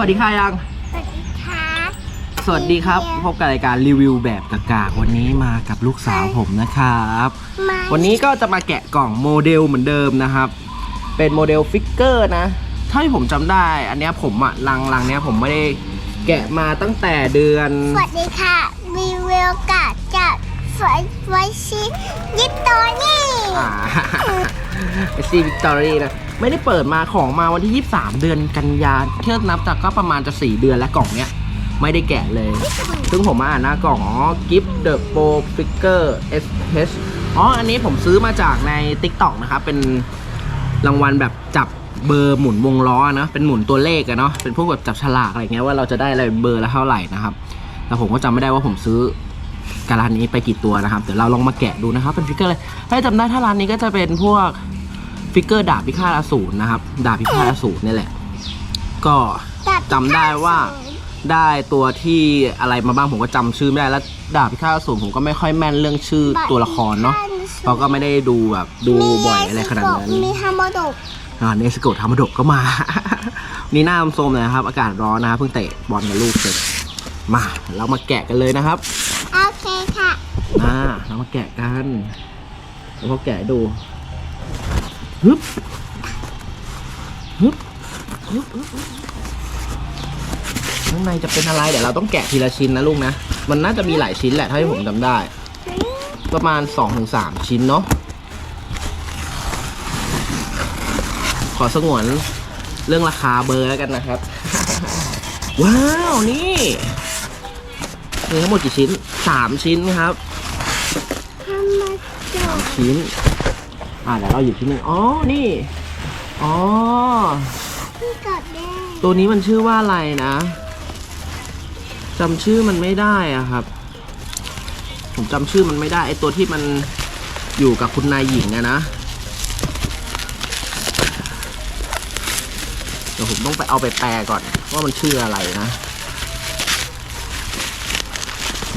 วัสดีค่ะยัง สวัสดีครับสวัสดีครับ พบกับรายการรีวิวแบบกากๆวันนี้มากับลูกสาวผมนะครับ มาวันนี้ก็จะมาแกะกล่องโมเดลเหมือนเดิมนะครับ เป็นโมเดลฟิกเกอร์นะเท่าที่ผมจำได้ อันเนี้ยผมอะลังลังเนี้ยผมไม่ได้แกะมาตั้งแต่เดือน สวัสดีค่ะรีวิวกาจากไฟไวชิยิตโตนี่ อ่าเอซีวิกตอรี่นะ ไม่ได้เปิดมาของมาวันที่ 23 เดือนกันยาเทียบนับจากก็ประมาณจะ 4 เดือนแล้วกล่องเนี้ยไม่ได้แกะเลย ซึ่งผมมาอ่านหน้ากล่องอ๋อ Gift the Pro Figure SH อ๋ออันนี้ผมซื้อมาจากใน TikTok นะครับ เป็นรางวัลแบบจับเบอร์หมุนวงล้อนะเป็นหมุนตัวเลขอะเนาะเป็นพวกแบบจับฉลากอะไรเงี้ยว่าเราจะได้อะไรเบอร์ละเท่าไหร่นะครับแต่ผมก็จำไม่ได้ว่าผมซื้อการร้านนี้ไปกี่ตัวนะครับเดี๋ยวเราลองมาแกะดูนะครับเป็นฟิกเกอร์เลยถ้าจำได้ถ้าร้านนี้ก็จะเป็นพวก ฟิกเกอร์ดาบพิฆาตอสูรนะครับ ดาบพิฆาตอสูรนี่แหละ ก็จำได้ว่าได้ตัวที่อะไรมาบ้างผมก็จำชื่อไม่ได้แล้วดาบพิฆาตอสูรผมก็ไม่ค่อยแม่นเรื่องชื่อตัวละครเนาะเพราะก็ไม่ได้ดูแบบดูบ่อยอะไรขนาดนั้นมีฮาโมโดกอ่าเนสโกะธรรมดกก็มา นี่หน้าโซมๆเลยนะครับ อากาศร้อนนะครับเพิ่งเตะบอลกับลูกเสร็จมาเรามาแกะกันเลยนะครับโอเคค่ะมาเรามาแกะกันแล้วก็แกะให้ดู ฮึบฮึบฮึบฮึบฮึบข้างในจะเป็นอะไรเดี๋ยวเราต้องแกะทีละชิ้นนะลูกนะ มันน่าจะมีหลายชิ้นแหละเท่าที่ผมจำได้ ประมาณ2-3ชิ้นเนาะขอสงวนเรื่องราคาเบอร์แล้วกันนะครับ ว้าวนี่มีทั้งหมดกี่ชิ้น 3 ชิ้นครับฮาโมโดกชิ้น อ่าเดี๋ยวเราอยู่ที่หนึ่งอ๋อ นี่ อ๋อที่กดแดงตัวนี้มันชื่อว่าอะไรนะจำชื่อมันไม่ได้อะครับ ผมจำชื่อมันไม่ได้ ไอตัวที่มันอยู่กับคุณนายหญิงอะนะ เดี๋ยวผมต้องไปเอาไปแปลก่อนว่ามันชื่ออะไรนะ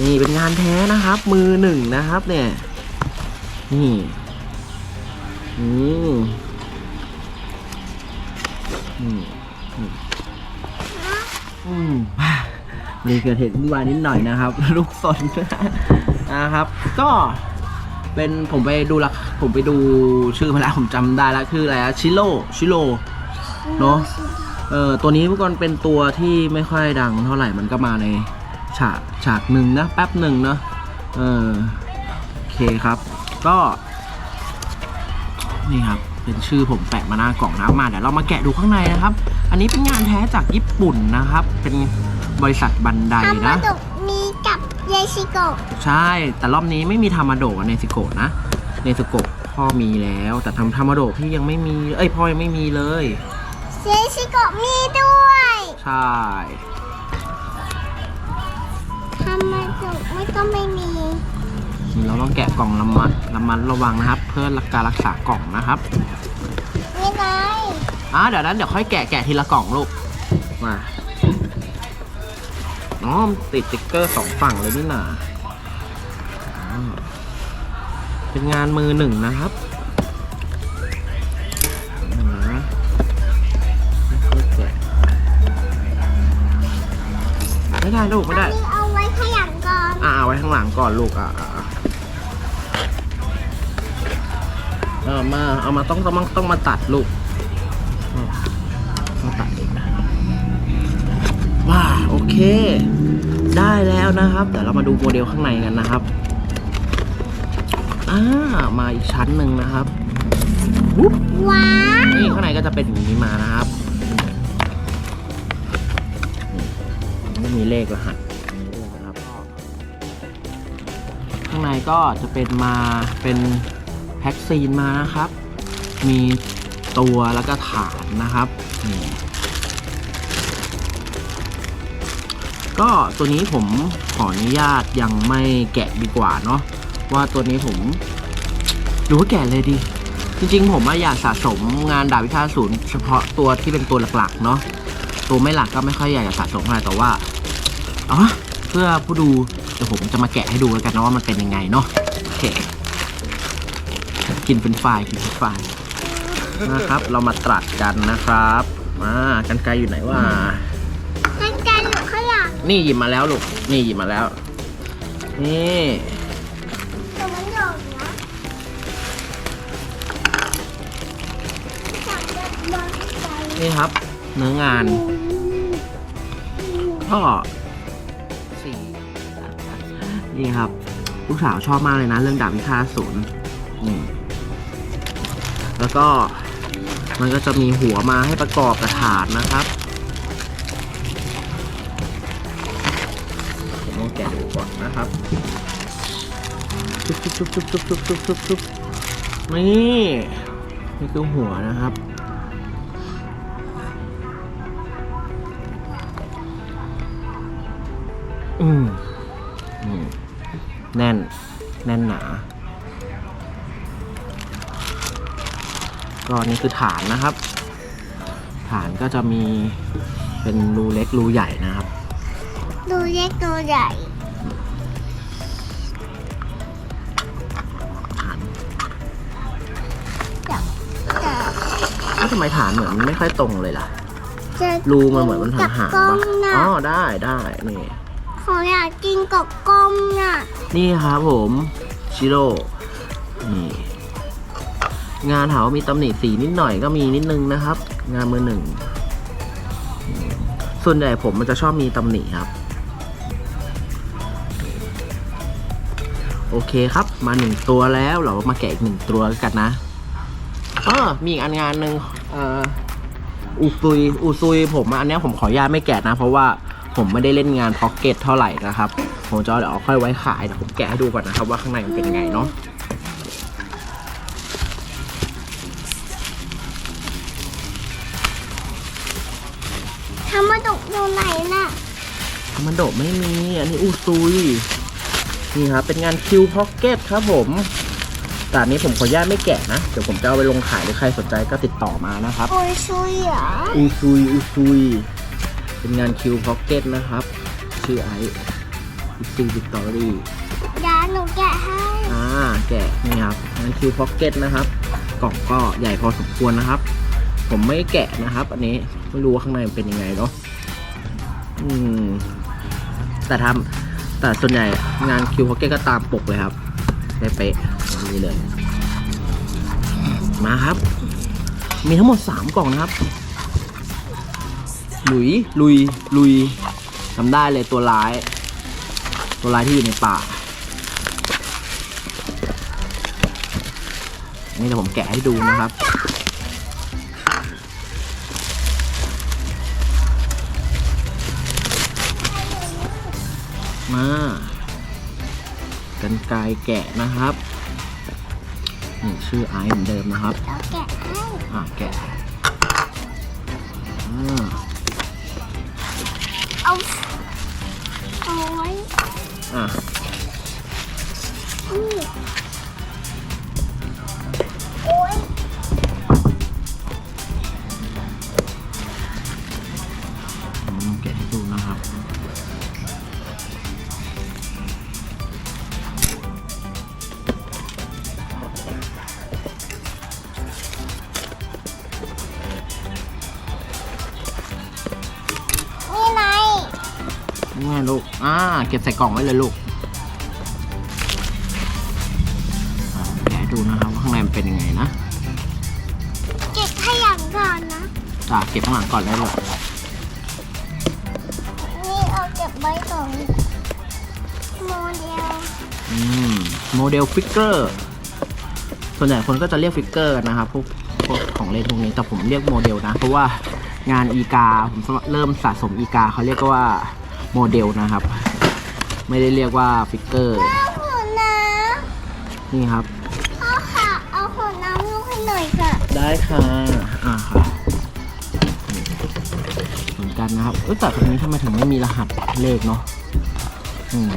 นี่เป็นงานแท้นะครับ มือหนึ่งนะครับเนี่ย นี่ อืมอืมอืมมีเกิดเหตุวุ่นวายนิดหน่อยนะครับ ลูกสนนะครับ ก็เป็นผมไปดูละผมไปดูชื่อมาแล้วผมจำได้แล้วคืออะไรอะชิโร่ชิโร่เนาะเออตัวนี้เมื่อก่อนเป็นตัวที่ไม่ค่อยดังเท่าไหร่มันก็มาในฉากฉากหนึ่งนะแป๊บหนึ่งเนาะเออโอเคครับ ก็ นี่ครับเป็นชื่อผมแปะมาหน้ากล่องนะมาเดี๋ยวเรามาแกะดูข้างในนะครับ อันนี้เป็นงานแท้จากญี่ปุ่นนะครับ เป็นบริษัทบันไดฮาโมนะโดกมีกับเยชิโกะใช่แต่รอบนี้ไม่มีธรรมาโดะกับเนซิโกะนะเนซิโกะพ่อมีแล้ว แต่ทำธรรมาโดะพี่ยังไม่มีเอ้ยพ่อยังไม่มีเลย เยชิโกะมีด้วยใช่ฮาโมโดกไม่ก็ไม่มี เราต้องแกะกล่องระมัดระมัดระวังนะครับ เพื่อการรักษากล่องนะครับนี่ไงอ่าเดี๋ยวนั้นเดี๋ยวค่อยแกะแกะทีละกล่องลูกมาอ๋อติดสติ๊กเกอร์สองฝั่งเลยนี่หนาอ่าเป็นงานมือหนึ่งนะครับนะค่อยๆแกะไม่ได้ลูกไม่ได้อันนี้เอาไว้ขยันก่อนอ่าเอาไว้ข้างหลังก่อนลูกอะ เอามาเอามาต้องต้องต้องมาตัดลูกอืมมาตัดอีกนะว้าโอเค ได้แล้วนะครับเดี๋ยวเรามาดูโมเดลข้างในกันนะครับอ่ามาอีกชั้นหนึ่งนะครับวุ๊บว้าวนี่ข้างในก็จะเป็นอย่างนี้มานะครับนี่มีเลขรหัสด้วยนะครับข้างในก็จะเป็นมาเป็น แพ็กซีนมานะครับ มีตัวแล้วก็ฐานนะครับนี่ก็ตัวนี้ผมขออนุญาตยังไม่แกะดีกว่าเนาะว่าตัวนี้ผมหรือว่าแกะเลยดี จริงๆ ผมอะอยากสะสมงานดาบวิชาศูนย์เฉพาะตัวที่เป็นตัวหลักๆเนาะตัวไม่หลักก็ไม่ค่อยอยากจะสะสมเท่าไรแต่ว่าอ๋อเพื่อผู้ดูเดี๋ยวผมจะมาแกะให้ดูแล้วกันนะว่ามันเป็นยังไงเนาะโอเค กินเป็นไฟล์กินเป็นไฟล์นะครับ เรามาตรัสกันนะครับมากันไกลอยู่ไหนวะนี่หยิบมาแล้วลูกนี่หยิบมาแล้ว นี่แต่มันหยอกนะจับแบบบางใจนี่ครับ เนื้องานก็สี่นี่ครับ ลูกสาวชอบมากเลยนะ เรื่องดาบพิฆาตศูนย์อืม แล้วก็มันก็จะมีหัวมาให้ประกอบกระถานนะครับผมต้องแกะดูก่อนนะครับชุบชุบชุบชุบชุบชุบชุบชุบชุบนี่นี่คือหัวนะครับอืมอืมแน่น แน่นหนา ก็นี่คือฐานนะครับ ฐานก็จะมีเป็นรูเล็กรูใหญ่นะครับ ดูเล็กดูใหญ่ฐานจับแต่แล้วทำไมฐานเหมือนไม่ค่อยตรงเลยล่ะ จะรูมันเหมือนมันหางหางกับกล้ปะองน่ะอ๋อได้ได้นี่ ขออยากกินกับกล้องน่ะ นี่ครับผม ชิโร่นี่ งานถามว่ามีตำหนิสีนิดหน่อยก็มีนิดนึงนะครับ งานมือหนึ่ง ส่วนใหญ่ผมมันจะชอบมีตำหนิครับ โอเคครับ มาหนึ่งตัวแล้วเรามาแกะอีกหนึ่งตัวกันนะเออมีอีกอันงานหนึ่งเอ่ออูซุยอูซุยผมอันนี้ผมขออนุญาตไม่แกะนะ เพราะว่าผมไม่ได้เล่นงานพ็อกเก็ตเท่าไหร่นะครับ ผมจะเอาเดี๋ยวเอาค่อยไว้ขายเดี๋ยวผมแกะให้ดูก่อนนะครับว่าข้างในมันเป็นยังไงเนาะ มันโดดไม่มี อันนี้อูซุย นี่ครับ เป็นงานคิวพ็อกเก็ตครับผมแต่อันนี้ผมขออนุญาตไม่แกะนะ เดี๋ยวผมจะเอาไปลงขายหรือใครสนใจก็ติดต่อมานะครับ โอ้ยชุยเหรออูซุยอูซุย เป็นงานคิวพ็อกเก็ตนะครับ ชื่อไอซ์ซีวิกตอรี่เดี๋ยวหนูแกะให้อ่าแกะนี่ครับงานคิวพ็อกเก็ตนะครับ กล่องก็ใหญ่พอสมควรนะครับ ผมไม่แกะนะครับ อันนี้ไม่รู้ว่าข้างในมันเป็นยังไงเนาะอืม แต่ทำแต่ส่วนใหญ่งานคิวพ็อกเก็ตก็ตามปกเลยครับได้เป๊ะนี้เลย มาครับ มีทั้งหมด 3 กล่องนะครับหลุย ลุย ลุยทำได้เลยตัวร้าย ตัวร้ายที่อยู่ในป่า นี่เดี๋ยวผมแกะให้ดูนะครับ กันไกรแกะนะครับนี่ชื่อไอซ์เหมือนเดิมนะครับเดี๋ยวแกะให้อะแกะอ่าเอาเอาไว้อะนี่ อ่า เก็บใส่กล่องไว้เลยลูกอะแกะให้ดูนะครับว่าข้างในมันเป็นยังไงนะเก็บให้อย่างก่อนนะจ้าเก็บข้างหลังก่อนได้ลูกนี่เอาเก็บไว้ก่อนโมเดลอืมโมเดลฟิกเกอร์ส่วนใหญ่คนก็จะเรียกฟิกเกอร์นะครับพวกพวกของเล่นพวกนี้แต่ผมเรียกโมเดลนะ เพราะว่างานอีกาผมเริ่มสะสมอีกาเขาเรียกว่า โมเดลนะครับ ไม่ได้เรียกว่าฟิกเกอร์เอาหัวน้นี่ครับำพ่อค่ะเอาหัวน้ำลูกให้หน่อยค่ะได้ค่ะอ่าค่ะเหมือนกันนะครับเออแต่ตรงนี้ทำไมถึงไม่มีรหัสเลขเนาะอืม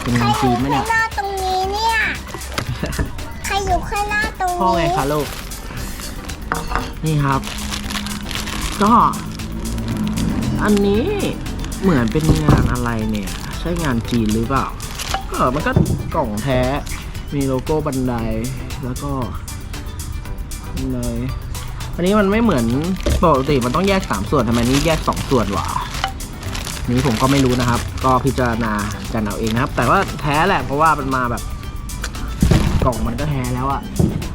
เป็นใครงานอจียู่นไหมข้างเนี่ยหน้าตรงนี้เนี่ย ใครอยู่ข้างหน้าตรงนี้พ่อไงคะลูกนี่ครับ ก็ อันนี้เหมือนเป็นงานอะไรเนี่ย ใช่งานจีนหรือเปล่าก็มันก็กล่องแท้ มีโลโก้บันไดแล้วก็บันไอันนี้มันไม่เหมือนปกติมันต้องแยกสามส่วนทำไมนี่แยกสองส่วนวะนี้ผมก็ไม่รู้นะครับ ก็พิจารณากันเอาเองนะครับ แต่ว่าแท้แหละเพราะว่ามันมาแบบ กล่องมันก็แท้แล้วอะ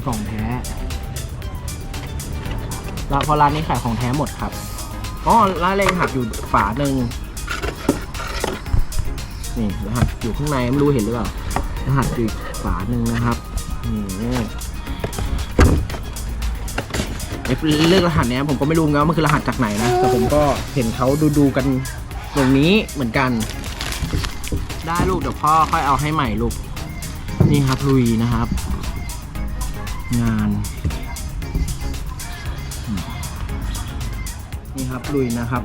กล่องแท้แล้วพราะร้านนี้ขายของแท้หมดครับ อ๋อร้าเลงหักอยู่ฝาหนึ่งนี่รหัสอยู่ข้างในไม่รู้เห็นหรือเปล่ารหัสอยู่ฝาหนึ่งนะครับนี่เรื่องรหัสเนี้ยผมก็ไม่รู้เหมือนกันว่ามันคือรหัสจากไหนนะแต่ผมก็เห็นเขาดูดูๆกันตรงนี้เหมือนกัน ได้ลูกเดี๋ยวพ่อค่อยเอาให้ใหม่ลูกนี่ครับลุยนะครับ งาน นี่ครับลุยนะครับ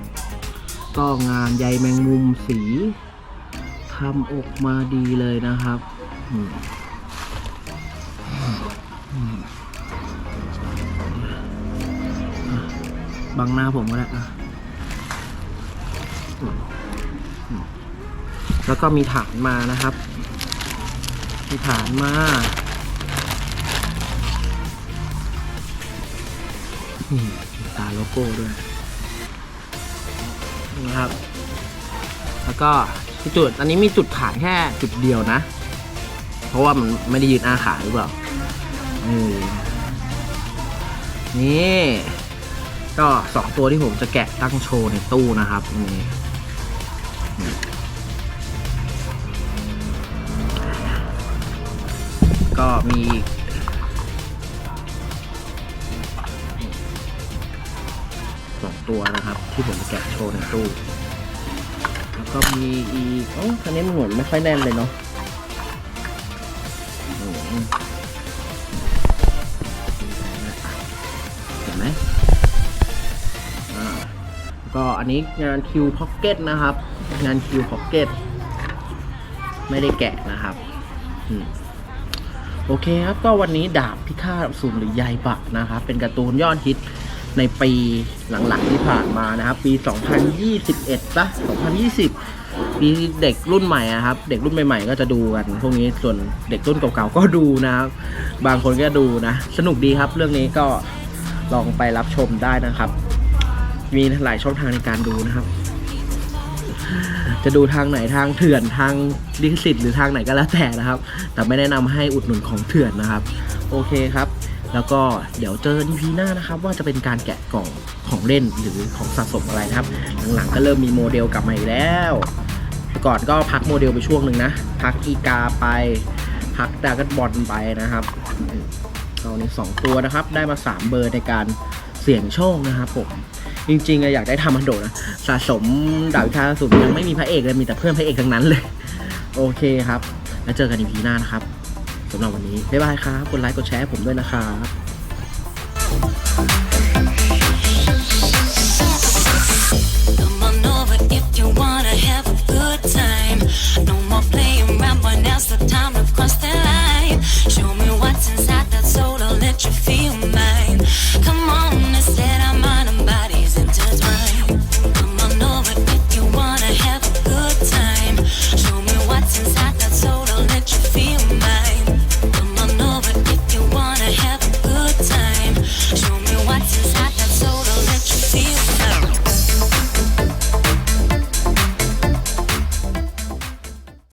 ก็งานใยแมงมุมสีทำออกมาดีเลยนะครับบังหน้าผมก็ได้อะแล้วก็มีฐานมานะครับ มีฐานมามีตาโลโก้ด้วย นะครับ แล้วก็ที่จุดอันนี้มีจุดขายแค่จุดเดียวนะ เพราะว่ามันไม่ได้ยืนอาขาหรือเปล่านี่ก็สองตัวที่ผมจะแกะตั้งโชว์ในตู้นะครับนี่ก็มี ตัวนะครับ ที่ผมจะแกะโชว์ในตู้ แล้วก็มีอีกอ๋อคันนี้มันเหมือนไม่ค่อยแน่นเลยเนาะเห็นไหมอ่าก็อันนี้งานคิวพ็อกเก็ตนะครับ งานคิวพ็อกเก็ตไม่ได้แกะนะครับโอเคครับ ก็วันนี้ดาบพิฆาตสูรหรือยายบักนะครับ เป็นการ์ตูนยอดฮิต ในปีหลังๆที่ผ่านมานะครับ ปี 2021ปะ2020ปีเด็กรุ่นใหม่อะครับ เด็กรุ่นใหม่ ๆ ก็จะดูกัน พวกนี้ส่วนเด็กรุ่นเก่าๆก็ดูนะครับ บางคนก็ดูนะ สนุกดีครับ เรื่องนี้ก็ลองไปรับชมได้นะครับ มีหลายช่องทางในการดูนะครับ จะดูทางไหนทางเถื่อนทางลิขสิตหรือทางไหนก็แล้วแต่นะครับ แต่ไม่แนะนำให้อุดหนุนของเถื่อนนะครับ โอเคครับ แล้วก็เดี๋ยวเจอในพีหน้านะครับ ว่าจะเป็นการแกะกล่องของเล่นหรือของสะสมอะไรนะครับ หลังๆก็เริ่มมีโมเดลกลับมาอีกแล้วก่อนก็พักโมเดลไปช่วงหนึ่งนะ พักอีกาไป พักดากันบอลไปนะครับเอานี้สองตัวนะครับ ได้มา 3 เบอร์ในการเสี่ยงโชคนะครับผมจริงๆอยากได้ทำมันโดนะสะสมดาวิคาสะสมยังไม่มีพระเอกเลยมีแต่เพื่อนพระเอกทั้งนั้นเลย โอเคครับ แล้วเจอกันในพีหน้านะครับ สำหรับวันนี้บ๊ายบายครับกดไลค์กดแชร์ให้ผมด้วยนะครับ That's the time to cross the line. Show me what's inside that soul, I'll let you feel.